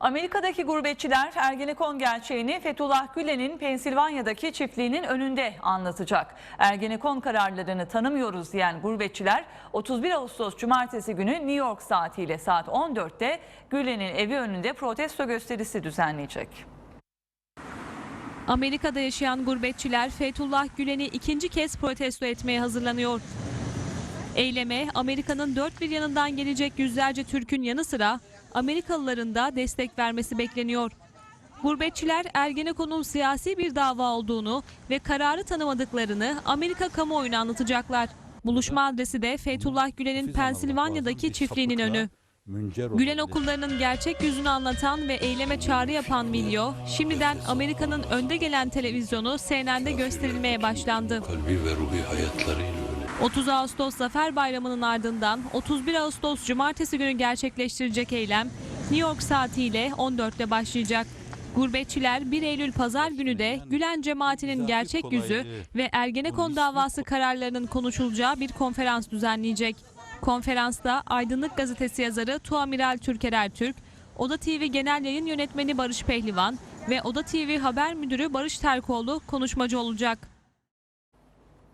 Amerika'daki gurbetçiler Ergenekon gerçeğini Fethullah Gülen'in Pensilvanya'daki çiftliğinin önünde anlatacak. Ergenekon kararlarını tanımıyoruz diyen gurbetçiler 31 Ağustos Cumartesi günü New York saatiyle saat 14'te Gülen'in evi önünde protesto gösterisi düzenleyecek. Amerika'da yaşayan gurbetçiler Fethullah Gülen'i ikinci kez protesto etmeye hazırlanıyor. Eyleme Amerika'nın dört bir yanından gelecek yüzlerce Türk'ün yanı sıra Amerikalıların da destek vermesi bekleniyor. Gurbetçiler Ergenekon'un siyasi bir dava olduğunu ve kararı tanımadıklarını Amerika kamuoyuna anlatacaklar. Buluşma adresi de Fethullah Gülen'in Pensilvanya'daki çiftliğinin önü. Gülen okullarının gerçek yüzünü anlatan ve eyleme çağrı yapan video şimdiden Amerika'nın önde gelen televizyonu CNN'de gösterilmeye başlandı. kalbi ve ruhi hayatlarıyla. 30 Ağustos Zafer Bayramı'nın ardından 31 Ağustos Cumartesi günü gerçekleştirecek eylem New York saatiyle 14'te başlayacak. Gurbetçiler 1 Eylül Pazar günü de Gülen cemaatinin gerçek yüzü ve Ergenekon davası kararlarının konuşulacağı bir konferans düzenleyecek. Konferansta Aydınlık Gazetesi yazarı Tuamiral Türker Ertürk, Oda TV Genel Yayın Yönetmeni Barış Pehlivan ve Oda TV Haber Müdürü Barış Terkoğlu konuşmacı olacak.